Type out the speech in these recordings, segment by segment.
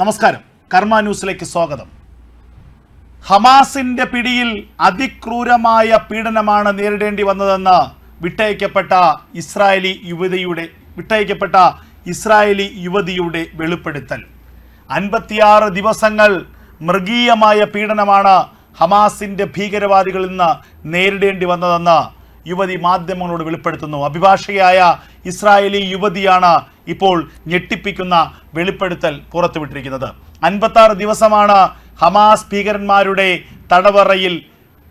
നമസ്കാരം. കർമ്മ ന്യൂസിലേക്ക് സ്വാഗതം. ഹമാസിന്റെ പിടിയിൽ അതിക്രൂരമായ പീഡനമാണ് നേരിടേണ്ടി വന്നതെന്ന് വിട്ടയക്കപ്പെട്ട ഇസ്രായേലി യുവതിയുടെ വിട്ടയക്കപ്പെട്ട ഇസ്രായേലി യുവതിയുടെ വെളിപ്പെടുത്തൽ. അൻപത്തിയാറ് ദിവസങ്ങൾ മൃഗീയമായ പീഡനമാണ് ഹമാസിന്റെ ഭീകരവാദികളിൽ നിന്ന് നേരിടേണ്ടി വന്നതെന്ന് യുവതി മാധ്യമങ്ങളോട് വെളിപ്പെടുത്തുന്നു. അഭിഭാഷകയായ ഇസ്രായേലി യുവതിയാണ് ഇപ്പോൾ ഞെട്ടിപ്പിക്കുന്ന വെളിപ്പെടുത്തൽ പുറത്തുവിട്ടിരിക്കുന്നത്. അൻപത്താറ് ദിവസമാണ് ഹമാസ് ഭീകരന്മാരുടെ തടവറയിൽ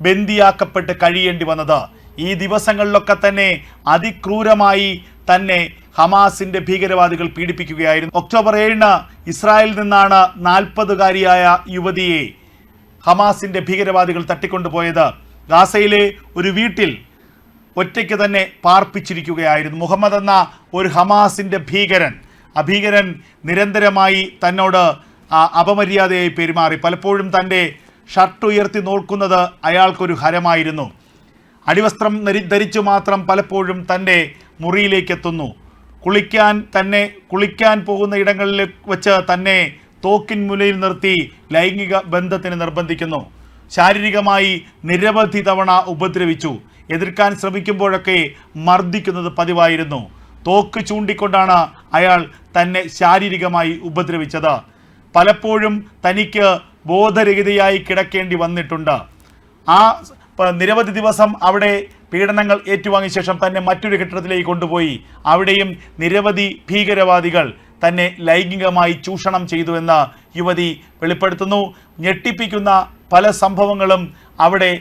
ബന്ദിയാക്കപ്പെട്ട് കഴിയേണ്ടി വന്നത്. ഈ ദിവസങ്ങളിലൊക്കെ തന്നെ അതിക്രൂരമായി തന്നെ ഹമാസിന്റെ ഭീകരവാദികൾ പീഡിപ്പിക്കുകയായിരുന്നു. ഒക്ടോബർ ഏഴിന് ഇസ്രായേലിൽ നിന്നാണ് നാൽപ്പതുകാരിയായ യുവതിയെ ഹമാസിന്റെ ഭീകരവാദികൾ തട്ടിക്കൊണ്ടുപോയത്. ഗാസയിലെ ഒരു വീട്ടിൽ ഒറ്റയ്ക്ക് തന്നെ പാർപ്പിച്ചിരിക്കുകയായിരുന്നു. മുഹമ്മദ് എന്ന ഒരു ഹമാസിന്റെ ഭീകരൻ. ആ ഭീകരൻ നിരന്തരമായി തന്നോട് അപമര്യാദയായി പെരുമാറി. പലപ്പോഴും തന്റെ ഷർട്ട് ഉയർത്തി നോക്കുന്നത് അയാൾക്കൊരു ഹരമായിരുന്നു. അടിവസ്ത്രം ധരി ധരിച്ചു മാത്രം പലപ്പോഴും തന്റെ മുറിയിലേക്ക് എത്തുന്നു കുളിക്കാൻ തന്നെ കുളിക്കാൻ പോകുന്ന ഇടങ്ങളിൽ വെച്ച് തന്നെ തോക്കിൻ മുലയിൽ നിർത്തി ലൈംഗിക ബന്ധത്തിന് നിർബന്ധിക്കുന്നു. ശാരീരികമായി നിരവധി തവണ ഉപദ്രവിച്ചു. എതിർക്കാൻ ശ്രമിക്കുമ്പോഴൊക്കെ മർദ്ദിക്കുന്നത് പതിവായിരുന്നു. തോക്ക് ചൂണ്ടിക്കൊണ്ടാണ് അയാൾ തന്നെ ശാരീരികമായി ഉപദ്രവിച്ചത്. പലപ്പോഴും തനിക്ക് ബോധരഹിതയായി കിടക്കേണ്ടി വന്നിട്ടുണ്ട്. ആ നിരവധി ദിവസം അവിടെ പീഡനങ്ങൾ ഏറ്റുവാങ്ങിയ ശേഷം തന്നെ മറ്റൊരു കെട്ടിടത്തിലേക്ക് കൊണ്ടുപോയി. അവിടെയും നിരവധി ഭീകരവാദികൾ തന്നെ ലൈംഗികമായി ചൂഷണം ചെയ്തുവെന്ന് യുവതി വെളിപ്പെടുത്തുന്നു. ഞെട്ടിപ്പിക്കുന്ന പല സംഭവങ്ങളും അവിടെ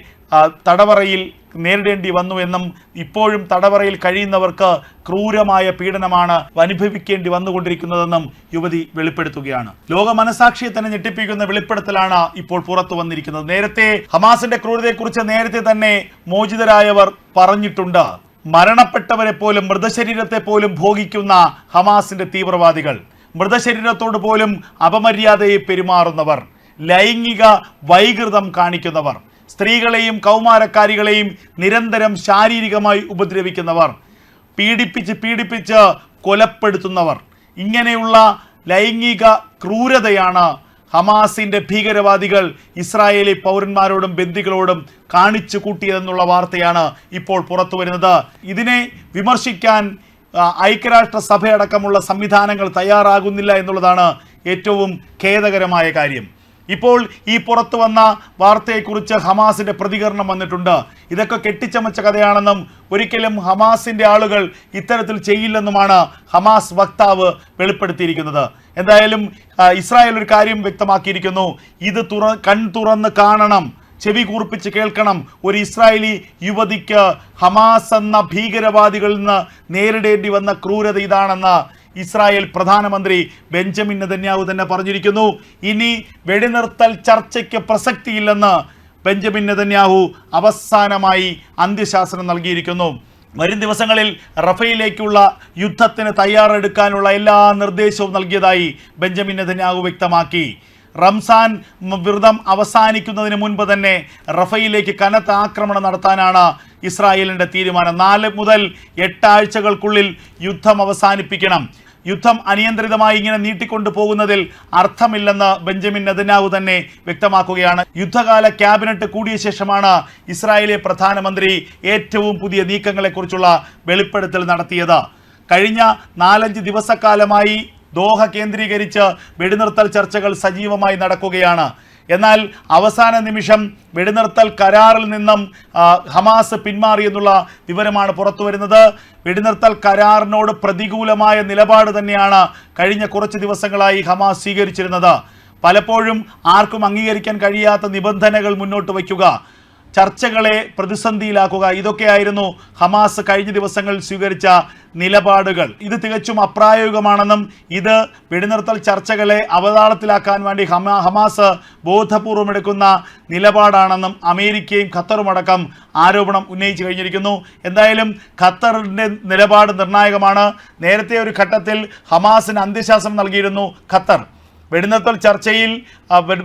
തടവറയിൽ നേരിടേണ്ടി വന്നുവെന്നും ഇപ്പോഴും തടവറയിൽ കഴിയുന്നവർക്ക് ക്രൂരമായ പീഡനമാണ് അനുഭവിക്കേണ്ടി വന്നുകൊണ്ടിരിക്കുന്നതെന്നും യുവതി വെളിപ്പെടുത്തുകയാണ്. ലോക മനസാക്ഷിയെ തന്നെ ഞെട്ടിപ്പിക്കുന്ന വെളിപ്പെടുത്തലാണ് ഇപ്പോൾ പുറത്തു വന്നിരിക്കുന്നത്. നേരത്തെ ഹമാസിന്റെ ക്രൂരതയെക്കുറിച്ച് നേരത്തെ തന്നെ മോചിതരായവർ പറഞ്ഞിട്ടുണ്ട്. മരണപ്പെട്ടവരെ പോലും മൃതശരീരത്തെ പോലും ഭോഗിക്കുന്ന ഹമാസിന്റെ തീവ്രവാദികൾ. മൃതശരീരത്തോട് പോലും അപമര്യാദയെ പെരുമാറുന്നവർ. ലൈംഗിക വൈകൃതം കാണിക്കുന്നവർ. സ്ത്രീകളെയും കൗമാരക്കാരികളെയും നിരന്തരം ശാരീരികമായി ഉപദ്രവിക്കുന്നവർ പീഡിപ്പിച്ച് പീഡിപ്പിച്ച് കൊലപ്പെടുത്തുന്നവർ. ഇങ്ങനെയുള്ള ലൈംഗിക ക്രൂരതയാണ് ഹമാസിന്റെ ഭീകരവാദികൾ ഇസ്രായേലി പൗരന്മാരോടും ബന്ദികളോടും കാണിച്ചു കൂട്ടിയതെന്നുള്ള വാർത്തയാണ് ഇപ്പോൾ പുറത്തു വരുന്നത്. ഇതിനെ വിമർശിക്കാൻ ഐക്യരാഷ്ട്രസഭയടക്കമുള്ള ഐക്യരാഷ്ട്ര സഭയടക്കമുള്ള സംവിധാനങ്ങൾ തയ്യാറാകുന്നില്ല എന്നുള്ളതാണ് ഏറ്റവും ഖേദകരമായ കാര്യം. ഇപ്പോൾ ഈ പുറത്തു വന്ന വാർത്തയെക്കുറിച്ച് ഹമാസിന്റെ പ്രതികരണം വന്നിട്ടുണ്ട്. ഇതൊക്കെ കെട്ടിച്ചമച്ച കഥയാണെന്നും ഒരിക്കലും ഹമാസിന്റെ ആളുകൾ ഇത്തരത്തിൽ ചെയ്യില്ലെന്നുമാണ് ഹമാസ് വക്താവ് വെളിപ്പെടുത്തിയിരിക്കുന്നത്. എന്തായാലും ഇസ്രായേൽ ഒരു കാര്യം വ്യക്തമാക്കിയിരിക്കുന്നു. ഇത് തുറ കൺ തുറന്ന് കാണണം ചെവി കൂർപ്പിച്ച് കേൾക്കണം. ഒരു ഇസ്രായേലി യുവതിക്ക് ഹമാസ് എന്ന ഭീകരവാദികളിൽ നിന്ന് നേരിടേണ്ടി വന്ന ക്രൂരത ഇതാണെന്ന് ഇസ്രായേൽ പ്രധാനമന്ത്രി ബെഞ്ചമിൻ നെതന്യാഹു തന്നെ പറഞ്ഞിരിക്കുന്നു ഇനി വെടിനിർത്തൽ ചർച്ചയ്ക്ക് പ്രസക്തിയില്ലെന്ന് ബെഞ്ചമിൻ നെതന്യാഹു അവസാനമായി അന്ത്യശാസനം നൽകിയിരിക്കുന്നു. വരും ദിവസങ്ങളിൽ റഫയിലേക്കുള്ള യുദ്ധത്തിന് തയ്യാറെടുക്കാനുള്ള എല്ലാ നിർദ്ദേശവും നൽകിയതായി ബെഞ്ചമിൻ നെതന്യാഹു വ്യക്തമാക്കി. റംസാൻ വ്രതം അവസാനിക്കുന്നതിന് മുൻപ് തന്നെ റഫയിലേക്ക് കനത്ത ആക്രമണം നടത്താനാണ് ഇസ്രായേലിന്റെ തീരുമാനം. നാല് മുതൽ എട്ടാഴ്ചകൾക്കുള്ളിൽ യുദ്ധം അവസാനിപ്പിക്കണം. യുദ്ധം അനിയന്ത്രിതമായി ഇങ്ങനെ നീട്ടിക്കൊണ്ടു പോകുന്നതിൽ അർത്ഥമില്ലെന്ന് ബെഞ്ചമിൻ നെതന്യാവു തന്നെ വ്യക്തമാക്കുകയാണ്. യുദ്ധകാല ക്യാബിനറ്റ് കൂടിയ ശേഷമാണ് ഇസ്രായേലി പ്രധാനമന്ത്രി ഏറ്റവും പുതിയ നീക്കങ്ങളെക്കുറിച്ചുള്ള വെളിപ്പെടുത്തൽ നടത്തിയത്. കഴിഞ്ഞ നാലഞ്ച് ദിവസക്കാലമായി ദോഹ കേന്ദ്രീകരിച്ച് വെടിനിർത്തൽ ചർച്ചകൾ സജീവമായി നടക്കുകയാണ്. എന്നാൽ അവസാന നിമിഷം വെടിനിർത്തൽ കരാറിൽ നിന്നും ഹമാസ് പിന്മാറി എന്നുള്ള വിവരമാണ് പുറത്തു വരുന്നത്. വെടിനിർത്തൽ കരാറിനോട് പ്രതികൂലമായ നിലപാട് തന്നെയാണ് കഴിഞ്ഞ കുറച്ച് ദിവസങ്ങളായി ഹമാസ് സ്വീകരിച്ചിരുന്നത്. പലപ്പോഴും ആർക്കും അംഗീകരിക്കാൻ കഴിയാത്ത നിബന്ധനകൾ മുന്നോട്ട് വയ്ക്കുക ചർച്ചകളെ പ്രതിസന്ധിയിലാക്കുക. ഇതൊക്കെയായിരുന്നു ഹമാസ് കഴിഞ്ഞ ദിവസങ്ങളിൽ സ്വീകരിച്ച നിലപാടുകൾ. ഇത് തികച്ചും അപ്രായോഗികമാണെന്നും ഇത് വെടിനിർത്തൽ ചർച്ചകളെ അവതാളത്തിലാക്കാൻ വേണ്ടി ഹമാ ഹമാസ് ബോധപൂർവം എടുക്കുന്ന നിലപാടാണെന്നും അമേരിക്കയും ഖത്തറുമടക്കം ആരോപണം ഉന്നയിച്ചു കഴിഞ്ഞിരിക്കുന്നു. എന്തായാലും ഖത്തറിന്റെ നിലപാട് നിർണായകമാണ്. നേരത്തെ ഒരു ഘട്ടത്തിൽ ഹമാസിന് അന്ത്യശാസം നൽകിയിരുന്നു ഖത്തർ. വെടിനിർത്തൽ ചർച്ചയിൽ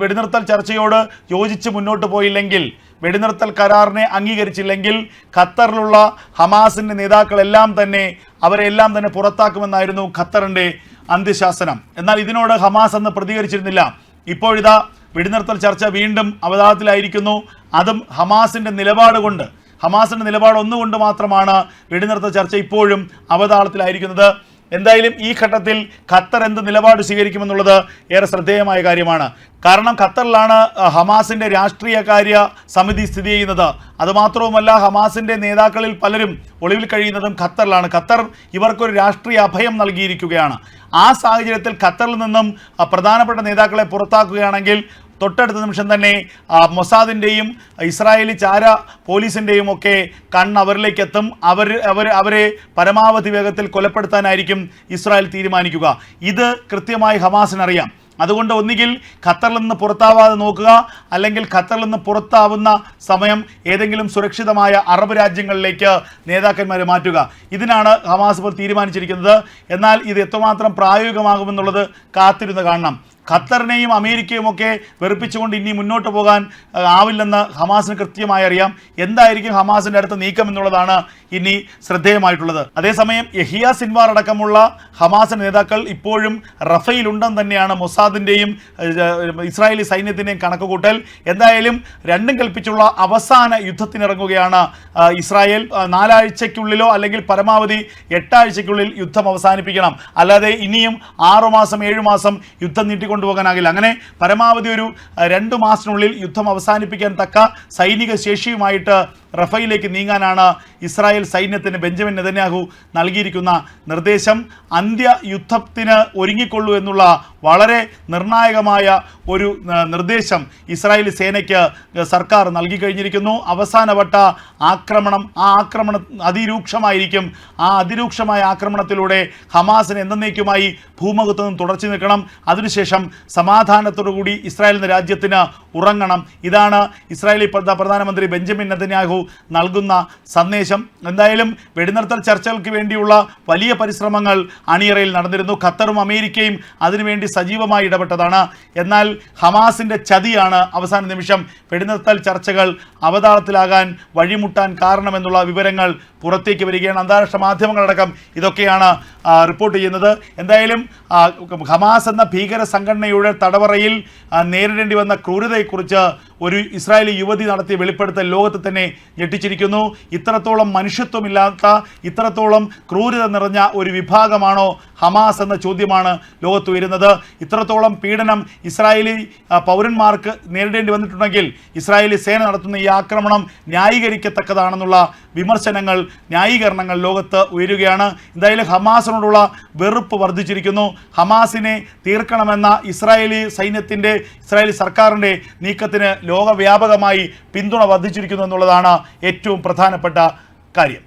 വെടിനിർത്തൽ ചർച്ചയോട് യോജിച്ച് മുന്നോട്ട് പോയില്ലെങ്കിൽ വെടിനിർത്തൽ കരാറിനെ അംഗീകരിച്ചില്ലെങ്കിൽ ഖത്തറിലുള്ള ഹമാസിന്റെ നേതാക്കളെല്ലാം തന്നെ അവരെല്ലാം തന്നെ പുറത്താക്കുമെന്നായിരുന്നു ഖത്തറിന്റെ അന്ത്യശാസനം. എന്നാൽ ഇതിനോട് ഹമാസ് അന്ന് പ്രതികരിച്ചിരുന്നില്ല. ഇപ്പോഴിതാ വെടിനിർത്തൽ ചർച്ച വീണ്ടും അവതാളത്തിലായിരിക്കുന്നു. അതും ഹമാസിന്റെ നിലപാട് കൊണ്ട്. ഹമാസിന്റെ നിലപാട് ഒന്നുകൊണ്ട് മാത്രമാണ് വെടിനിർത്തൽ ചർച്ച ഇപ്പോഴും അവതാളത്തിലായിരിക്കുന്നത്. എന്തായാലും ഈ ഘട്ടത്തിൽ ഖത്തർ എന്ത് നിലപാട് സ്വീകരിക്കുമെന്നുള്ളത് ഏറെ ശ്രദ്ധേയമായ കാര്യമാണ്. കാരണം ഖത്തറിലാണ് ഹമാസിന്റെ രാഷ്ട്രീയകാര്യ സമിതി സ്ഥിതി ചെയ്യുന്നത്. അതുമാത്രവുമല്ല ഹമാസിന്റെ നേതാക്കളിൽ പലരും ഒളിവിൽ കഴിയുന്നതും ഖത്തറിലാണ്. ഖത്തർ ഇവർക്കൊരു രാഷ്ട്രീയ അഭയം നൽകിയിരിക്കുകയാണ്. ആ സാഹചര്യത്തിൽ ഖത്തറിൽ നിന്നും പ്രധാനപ്പെട്ട നേതാക്കളെ പുറത്താക്കുകയാണെങ്കിൽ തൊട്ടടുത്ത നിമിഷം തന്നെ മൊസാദിന്റെയും ഇസ്രായേലി ചാര പോലീസിന്റെയും ഒക്കെ കണ്ണ് അവരിലേക്ക് എത്തും അവർ അവർ അവരെ പരമാവധി വേഗത്തിൽ കൊലപ്പെടുത്താനായിരിക്കും ഇസ്രായേൽ തീരുമാനിക്കുക. ഇത് കൃത്യമായി ഹമാസിനറിയാം. അതുകൊണ്ട് ഒന്നുകിൽ ഖത്തറിൽ നിന്ന് പുറത്താവാതെ നോക്കുക അല്ലെങ്കിൽ ഖത്തറിൽ നിന്ന് പുറത്താവുന്ന സമയം ഏതെങ്കിലും സുരക്ഷിതമായ അറബ് രാജ്യങ്ങളിലേക്ക് നേതാക്കന്മാരെ മാറ്റുക. ഇതിനാണ് ഹമാസ് ഇപ്പോൾ തീരുമാനിച്ചിരിക്കുന്നത്. എന്നാൽ ഇത് എത്രമാത്രം പ്രായോഗികമാകുമെന്നുള്ളത് കാത്തിരുന്ന് കാണണം. ഖത്തറിനെയും അമേരിക്കയും ഒക്കെ വെറുപ്പിച്ചുകൊണ്ട് ഇനി മുന്നോട്ട് പോകാൻ ആവില്ലെന്ന് ഹമാസിന് കൃത്യമായി അറിയാം. എന്തായിരിക്കും ഹമാസിന്റെ അടുത്ത് നീക്കം എന്നുള്ളതാണ് ഇനി ശ്രദ്ധേയമായിട്ടുള്ളത്. അതേസമയം യഹിയ സിൻവാർ അടക്കമുള്ള ഹമാസ് നേതാക്കൾ ഇപ്പോഴും റഫയിലുണ്ടെന്ന് തന്നെയാണ് മൊസാദിന്റെയും ഇസ്രായേലി സൈന്യത്തിന്റെയും കണക്കുകൂട്ടൽ. എന്തായാലും രണ്ടും കൽപ്പിച്ചുള്ള അവസാന യുദ്ധത്തിനിറങ്ങുകയാണ് ഇസ്രായേൽ. നാലാഴ്ചയ്ക്കുള്ളിലോ അല്ലെങ്കിൽ പരമാവധി എട്ടാഴ്ചയ്ക്കുള്ളിൽ യുദ്ധം അവസാനിപ്പിക്കണം. അല്ലാതെ ഇനിയും ആറുമാസം ഏഴു മാസം യുദ്ധം നീട്ടിക്കൊണ്ടുപോകാനാകില്ല അങ്ങനെ പരമാവധി ഒരു രണ്ട് മാസത്തിനുള്ളിൽ യുദ്ധം അവസാനിപ്പിക്കാൻ തക്ക സൈനിക ശേഷിയുമായിട്ട് റഫയിലേക്ക് നീങ്ങാനാണ് ഇസ്രായേൽ സൈന്യത്തിന് ബെഞ്ചമിൻ നെതന്യാഹു നൽകിയിരിക്കുന്ന നിർദ്ദേശം. അന്ത്യ യുദ്ധത്തിന് ഒരുങ്ങിക്കൊള്ളൂ എന്നുള്ള വളരെ നിർണായകമായ ഒരു നിർദ്ദേശം ഇസ്രായേൽ സേനയ്ക്ക് സർക്കാർ നൽകി കഴിഞ്ഞിരിക്കുന്നു അവസാനവട്ട ആക്രമണം ആ ആക്രമണം അതിരൂക്ഷമായിരിക്കും. ആ അതിരൂക്ഷമായ ആക്രമണത്തിലൂടെ ഹമാസിന് എന്നേക്കുമായി ഭൂമുഖത്ത് നിന്ന് തുടച്ചു നിൽക്കണം. അതിനുശേഷം സമാധാനത്തോടുകൂടി ഇസ്രായേൽ എന്ന രാജ്യത്തിന് ഉറങ്ങണം. ഇതാണ് ഇസ്രായേലി പ്രധാനമന്ത്രി ബെഞ്ചമിൻ നെതന്യാഹു നൽകുന്ന സന്ദേശം. എന്തായാലും വെടിനിർത്തൽ ചർച്ചകൾക്ക് വേണ്ടിയുള്ള വലിയ പരിശ്രമങ്ങൾ അണിയറയിൽ നടന്നിരുന്നു. ഖത്തറും അമേരിക്കയും അതിനുവേണ്ടി സജീവമായി ഇടപെട്ടതാണ്. എന്നാൽ ഹമാസിന്റെ ചതിയാണ് അവസാന നിമിഷം വെടിനിർത്തൽ ചർച്ചകൾ അവതാളത്തിലാകാൻ വഴിമുട്ടാൻ കാരണമെന്നുള്ള വിവരങ്ങൾ പുറത്തേക്ക് വരികയാണ്. അന്താരാഷ്ട്ര മാധ്യമങ്ങളടക്കം ഇതൊക്കെയാണ് റിപ്പോർട്ട് ചെയ്യുന്നത്. എന്തായാലും ഹമാസ് എന്ന ഭീകര സംഘടനയുടെ തടവറയിൽ നേരിടേണ്ടി വന്ന ക്രൂരതയെക്കുറിച്ച് ഒരു ഇസ്രായേലി യുവതി നടത്തിയ വെളിപ്പെടുത്തൽ ലോകത്ത് തന്നെ ഞെട്ടിച്ചിരിക്കുന്നു. ഇത്രത്തോളം മനുഷ്യത്വമില്ലാത്ത ഇത്രത്തോളം ക്രൂരത നിറഞ്ഞ ഒരു വിഭാഗമാണോ ഹമാസ് എന്ന ചോദ്യമാണ് ലോകത്ത് ഉയരുന്നത്. ഇത്രത്തോളം പീഡനം ഇസ്രായേലി പൗരന്മാർക്ക് നേരിടേണ്ടി വന്നിട്ടുണ്ടെങ്കിൽ ഇസ്രായേലി സേന നടത്തുന്ന ഈ ആക്രമണം ന്യായീകരിക്കത്തക്കതാണെന്നുള്ള വിമർശനങ്ങൾ ന്യായീകരണങ്ങൾ ലോകത്ത് ഉയരുകയാണ്. എന്തായാലും ഹമാസിനോടുള്ള വെറുപ്പ് വർദ്ധിച്ചിരിക്കുന്നു. ഹമാസിനെ തീർക്കണമെന്ന ഇസ്രായേലി സൈന്യത്തിന്റെ ഇസ്രായേലി സർക്കാരിന്റെ നീക്കത്തിന് ലോകവ്യാപകമായി പിന്തുണ വർദ്ധിച്ചിരിക്കുന്നു എന്നുള്ളതാണ് ഏറ്റവും പ്രധാനപ്പെട്ട കാര്യം.